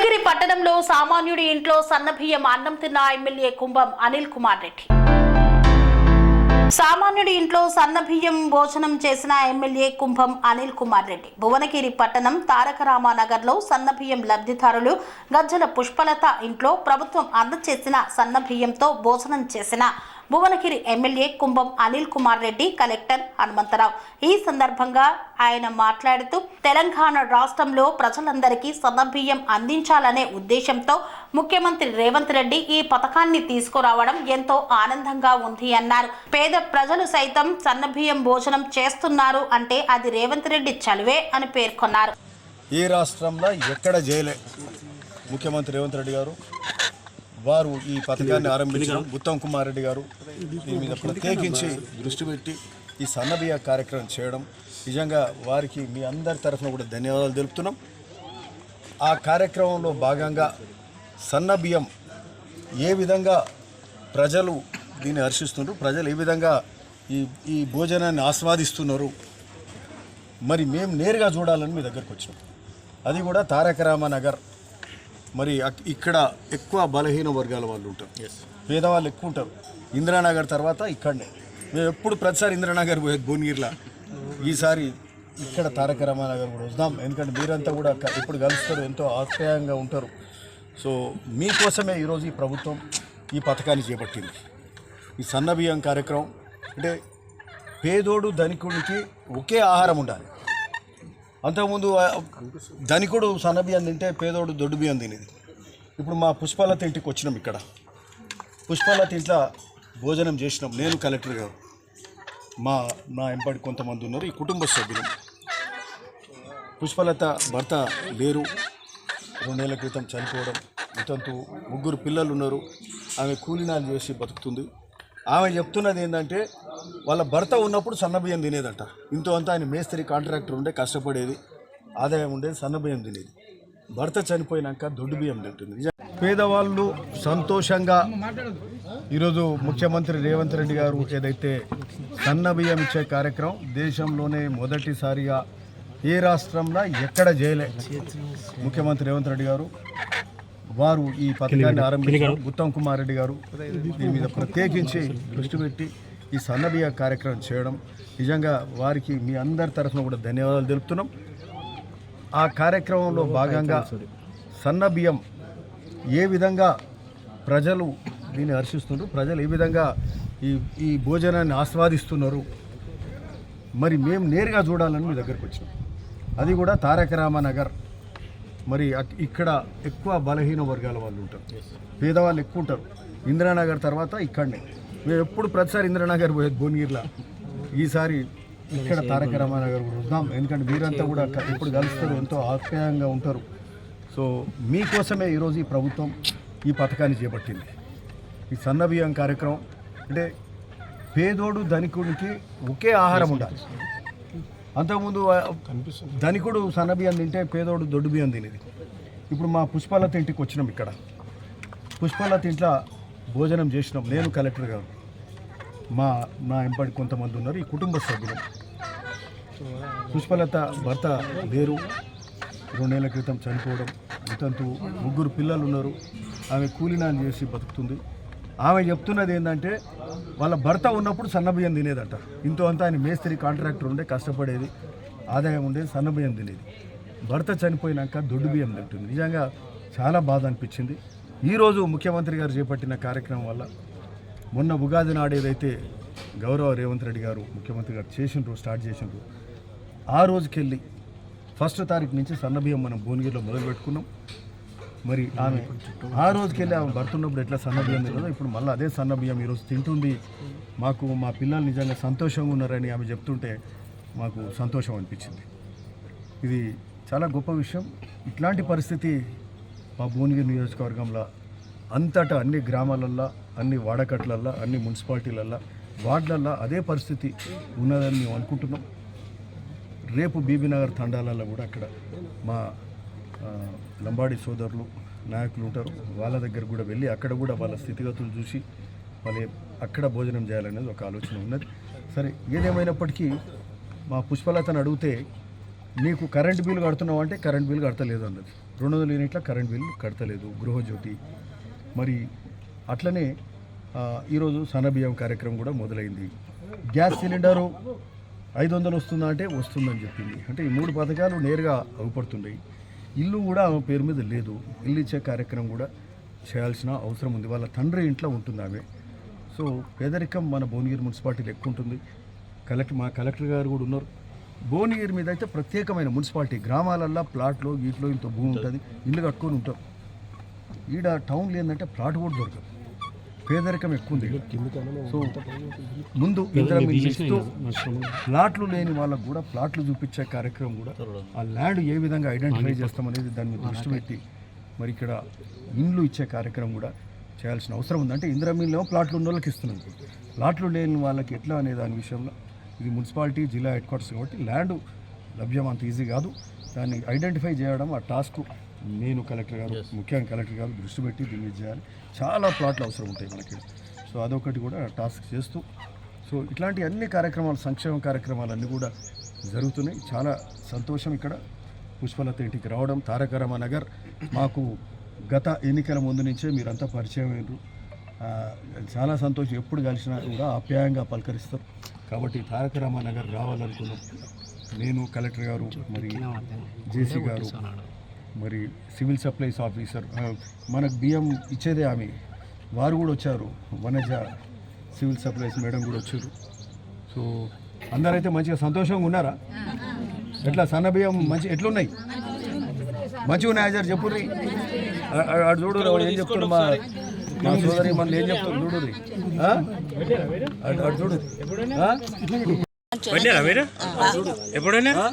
పట్టణంలో సామాన్యుడి ఇంట్లో సన్నబియ్యం అన్నం తిన్న ఎమ్మెల్యే కుంభం అనిల్ కుమార్ రెడ్డి. సామాన్యుడి ఇంట్లో సన్నబియ్యం భోజనం చేసిన ఎమ్మెల్యే కుంభం అనిల్ కుమార్ రెడ్డి. భువనగిరి పట్టణం తారక రామానగర్లో సన్నబియ్యం లబ్ధిదారులు గజ్జల పుష్పలత ఇంట్లో ప్రభుత్వం అందచేసిన సన్నబియ్యంతో భోజనం చేసిన భువనగిరి ఎమ్మెల్యే కుంభం అనిల్ కుమార్ రెడ్డి కలెక్టర్ హనుమంతరావు. ఈ సందర్భంగా ఆయన మాట్లాడుతూ తెలంగాణ రాష్ట్రంలో ప్రజలందరికీ సన్నబియ్యం అందించాలనే ఉద్దేశంతో ముఖ్యమంత్రి రేవంత్ రెడ్డి ఈ పథకాన్ని తీసుకురావడం ఎంతో ఆనందంగా ఉంది అన్నారు. పేద ప్రజలు సైతం సన్నబియ్యం భోజనం చేస్తున్నారు అంటే అది రేవంత్ రెడ్డి చలువే అని పేర్కొన్నారు. ఈ రాష్ట్రంలో ఎక్కడ చేయలే ముఖ్యమంత్రి రేవంత్ రెడ్డి గారు. వారు ఈ పథకాన్ని ఆరంభించడం ఉత్తమ్ కుమార్ రెడ్డి గారు దీని మీద ప్రత్యేకించి దృష్టి పెట్టి ఈ సన్నబియ్య కార్యక్రమం చేయడం. నిజంగా వారికి మీ అందరి తరఫున కూడా ధన్యవాదాలు తెలుపుతున్నాం. ఆ కార్యక్రమంలో భాగంగా సన్నబియ్యం ఏ విధంగా ప్రజలు దీన్ని హర్షిస్తున్నారు ప్రజలు ఏ విధంగా ఈ ఈ భోజనాన్ని ఆస్వాదిస్తున్నారు మరి మేము నేరుగా చూడాలని మీ దగ్గరకు వచ్చినాం. అది కూడా తారక రామనగర్ మరి ఇక్కడ ఎక్కువ బలహీన వర్గాల వాళ్ళు ఉంటారు. పేదవాళ్ళు ఎక్కువ ఉంటారు. ఇందిరానగర్ తర్వాత ఇక్కడనే. మేము ఎప్పుడు ప్రతిసారి ఇందిరానగర్ పోయేది భువనగిరిలో. ఈసారి ఇక్కడ తారక రామానగర్ కూడా వద్దాం ఎందుకంటే మీరంతా కూడా ఇప్పుడు కలుస్తారు. ఎంతో ఆప్యాయంగా ఉంటారు. సో మీకోసమే ఈరోజు ఈ ప్రభుత్వం ఈ పథకాన్ని చేపట్టింది. ఈ సన్నబియ్యం కార్యక్రమం. అంటే పేదోడు ధనికుడికి ఒకే ఆహారం ఉండాలి. అంతకుముందు ఆ, ధనికుడు సన్నబియ్యం తింటే పేదోడు దొడ్డు బియ్యం తినేది. ఇప్పుడు మా పుష్పాలత ఇంటికి వచ్చినాం ఇక్కడ. పుష్పలత ఇంట్లో భోజనం చేసినాం. నేను కలెక్టర్ గారు. మా నా ఎంపటి కొంతమంది ఉన్నారు ఈ కుటుంబ సభ్యులు. పుష్పలత భర్త లేరు. రెండేళ్ళ క్రితం చనిపోవడం. ఇతంతు ముగ్గురు పిల్లలు ఉన్నారు. ఆమె కూలినాలు చేసి బతుకుతుంది. ఆమె చెప్తున్నది ఏంటంటే వాళ్ళ భర్త ఉన్నప్పుడు సన్నబియ్యం తినేదంట. ఇంతో అంతా ఆయన మేస్త్రి కాంట్రాక్టర్ ఉండే కష్టపడేది. ఆదాయం ఉండేది సన్నబియ్యం తినేది. భర్త చనిపోయినాక దొడ్డు బియ్యం తింటుంది. పేదవాళ్ళు సంతోషంగా ఈరోజు ముఖ్యమంత్రి రేవంత్ రెడ్డి గారు ఏదైతే సన్న బియ్యం ఇచ్చే కార్యక్రమం దేశంలోనే మొదటిసారిగా ఏ రాష్ట్రంలో ఎక్కడ చేయలే ముఖ్యమంత్రి రేవంత్ రెడ్డి గారు వారు ఈ పథకాన్ని ఆరంభించారు ఉత్తమ్ కుమార్ రెడ్డి గారు దీని మీద ప్రత్యేకించి దృష్టి పెట్టి ఈ సన్నబియ్య కార్యక్రమం చేయడం. నిజంగా వారికి మీ అందరి తరఫున కూడా ధన్యవాదాలు తెలుపుతున్నాం. ఆ కార్యక్రమంలో భాగంగా సన్న బియ్యం ఏ విధంగా ప్రజలు దీన్ని హర్షిస్తున్నారు ప్రజలు ఏ విధంగా ఈ ఈ భోజనాన్ని ఆస్వాదిస్తున్నారు? మరి మేము నేరుగా చూడాలని మీ దగ్గరకు వచ్చినాం. అది కూడా తారక రామనగర్ మరి ఇక్కడ ఎక్కువ బలహీన వర్గాల వాళ్ళు ఉంటారు. పేదవాళ్ళు ఎక్కువ ఉంటారు. ఇందిరానగర్ తర్వాత ఇక్కడనే. మేము ఎప్పుడు ప్రతిసారి ఇందిరానగర్ పోయేది భువనగిరిలో. ఈసారి ఇక్కడ తారక రామానగర్ కూడా వద్దాం. ఎందుకంటే మీరంతా కూడా ఇప్పుడు కలుస్తారు ఎంతో ఆప్యాయంగా ఉంటారు. సో మీకోసమే ఈరోజు ఈ ప్రభుత్వం ఈ పథకాన్ని చేపట్టింది. ఈ సన్నబియ్యం కార్యక్రమం. అంటే పేదోడు ధనికుడికి ఒకే ఆహారం ఉండాలి. అంతకుముందు ధనికుడు సన్నబియ్యం తింటే పేదోడు దొడ్డు బియ్యం తినేది. ఇప్పుడు మా పుష్పలత ఇంటికి వచ్చినాం ఇక్కడ. పుష్పలత ఇంట్లో భోజనం చేసినాం. నేను కలెక్టర్ గారు. మా నా ఎంపటి కొంతమంది ఉన్నారు. ఈ కుటుంబ సభ్యులు. పుష్పలత భర్త లేరు. రెండేళ్ళ క్రితం చనిపోవడం. ఇతంతు ముగ్గురు పిల్లలు ఉన్నారు. ఆమె కూలినాలు చేసి బతుకుతుంది. ఆమె చెప్తున్నది ఏంటంటే వాళ్ళ భర్త ఉన్నప్పుడు సన్నబియ్యం తినేదట. ఇంతో అంతా ఆయన మేస్త్రి కాంట్రాక్టర్ ఉండే కష్టపడేది ఆదాయం ఉండేది సన్నబియ్యం తినేది. భర్త చనిపోయినాక దొడ్డు బియ్యం తింటుంది. నిజంగా చాలా బాధ అనిపించింది. ఈరోజు ముఖ్యమంత్రి గారు చేపట్టిన కార్యక్రమం వల్ల మొన్న ఉగాది నాడు ఏదైతే గౌరవ రేవంత్ రెడ్డి గారు ముఖ్యమంత్రి గారు చేసిండ్రు స్టార్ట్ చేసిండ్రు ఆ రోజుకెళ్ళి ఫస్ట్ తారీఖు నుంచి సన్నబియ్యం మనం భువనగిరిలో మొదలు పెట్టుకున్నాం మరి ఆమె ఆ రోజుకెళ్ళి ఆమె భర్తున్నప్పుడు ఎట్లా సన్నబియ్యం తిన్నదో ఇప్పుడు మళ్ళీ అదే సన్నబియ్యం ఈరోజు తింటుంది. మాకు మా పిల్లలు నిజంగా సంతోషంగా ఉన్నారని ఆమె చెప్తుంటే మాకు సంతోషం అనిపించింది. ఇది చాలా గొప్ప విషయం. ఇట్లాంటి పరిస్థితి మా భువనగిరి నియోజకవర్గంలో అంతటా అన్ని గ్రామాలల్లో అన్ని వాడకట్లల్లో అన్ని మున్సిపాలిటీలల్లో వార్డులల్లో అదే పరిస్థితి ఉన్నదని మేము అనుకుంటున్నాం. రేపు బీబీనగర్ తండాలలో కూడా అక్కడ మా లంబాడి సోదరులు నాయకులు ఉంటారు. వాళ్ళ దగ్గర కూడా వెళ్ళి అక్కడ కూడా వాళ్ళ స్థితిగతులు చూసి వాళ్ళే అక్కడ భోజనం చేయాలనేది ఒక ఆలోచన ఉన్నది. సరే ఏదేమైనప్పటికీ మా పుష్పలతను అడిగితే నీకు కరెంట్ బిల్లు కడుతున్నావు అంటే కరెంట్ బిల్లు కడతలేదు అన్నది. రెండు వందల యూనిట్ల కరెంట్ బిల్లు కడతలేదు గృహజ్యోతి. మరి అట్లనే ఈరోజు సన్నబియ్యం కార్యక్రమం కూడా మొదలైంది. గ్యాస్ సిలిండరు ఐదు వందలు వస్తుందా అంటే వస్తుందని చెప్పింది. అంటే ఈ మూడు పథకాలు నేరుగా అవుపడుతున్నాయి ఇల్లు కూడా ఆమె పేరు మీద లేదు. ఇల్లు ఇచ్చే కార్యక్రమం కూడా చేయాల్సిన అవసరం ఉంది. వాళ్ళ తండ్రి ఇంట్లో ఉంటుంది ఆమె. సో పేదరికం మన భువనగిరి మున్సిపాలిటీలో ఎక్కువ ఉంటుంది. కలెక్టర్ మా కలెక్టర్ గారు కూడా ఉన్నారు. భువనగిరి మీద అయితే ప్రత్యేకమైన మున్సిపాలిటీ గ్రామాలల్లో ప్లాట్లో వీటిలో ఇంత భూమి ఉంటుంది. ఇల్లు కట్టుకొని ఉంటాం. ఈడ టౌన్లో ఏంటంటే ప్లాట్ కూడా దొరకదు. పేదరికం ఎక్కువ ఉంది సో ముందు ఇందిరా మిల్లు ఇస్తూ ప్లాట్లు లేని వాళ్ళకు కూడా ప్లాట్లు చూపించే కార్యక్రమం కూడా ఆ ల్యాండ్ ఏ విధంగా ఐడెంటిఫై చేస్తామనేది దాన్ని దృష్టి పెట్టి మరి ఇక్కడ ఇండ్లు ఇచ్చే కార్యక్రమం కూడా చేయాల్సిన అవసరం ఉంది. అంటే ఇందిరా ప్లాట్లు ఉన్న వాళ్ళకి ఇస్తున్నాం ప్లాట్లు లేని వాళ్ళకి ఎట్లా అనే దాని విషయంలో ఇది మున్సిపాలిటీ జిల్లా హెడ్ క్వార్టర్స్ కాబట్టి ల్యాండ్ లభ్యం అంత ఈజీ కాదు. దాన్ని ఐడెంటిఫై చేయడం ఆ టాస్క్ నేను కలెక్టర్ గారు ముఖ్యంగా కలెక్టర్ గారు దృష్టి పెట్టి దీన్ని చేయాలి. చాలా ప్లాట్లు అవసరం ఉంటాయి మనకి. సో అదొకటి కూడా టాస్క్ చేస్తూ సో ఇట్లాంటి అన్ని కార్యక్రమాలు సంక్షేమ కార్యక్రమాలన్నీ కూడా జరుగుతున్నాయి. చాలా సంతోషం ఇక్కడ. పుష్పలత ఇంటికి రావడం తారకరామ నగర్ మాకు గత ఎన్నికల ముందు నుంచే మీరంతా పరిచయం అయ్యారు ఆ, చాలా సంతోషం. ఎప్పుడు కలిసినా కూడా ఆప్యాయంగా పలకరిస్తారు. కాబట్టి తారకరామ నగర్ రావాలనుకున్నాం. నేను కలెక్టర్ గారు మరి జేసీ గారు మరి సివిల్ సప్లైస్ ఆఫీసర్ మనకు బియ్యం ఇచ్చేదే ఆమె. వారు కూడా వచ్చారు. వనజ సివిల్ సప్లైస్ మేడం కూడా వచ్చారు. సో అందరైతే మంచిగా సంతోషంగా ఉన్నారా? ఎట్లా సన్న బియ్యం మంచి ఎట్లున్నాయి? మంచిగా ఉన్నాయి సార్ ఆ- ఆడు చూడు ఏం చెప్తాడు మా మా సోదరి మన ఏం చెప్తాడు చూడు అటు చూడు. ఎప్పుడైనా?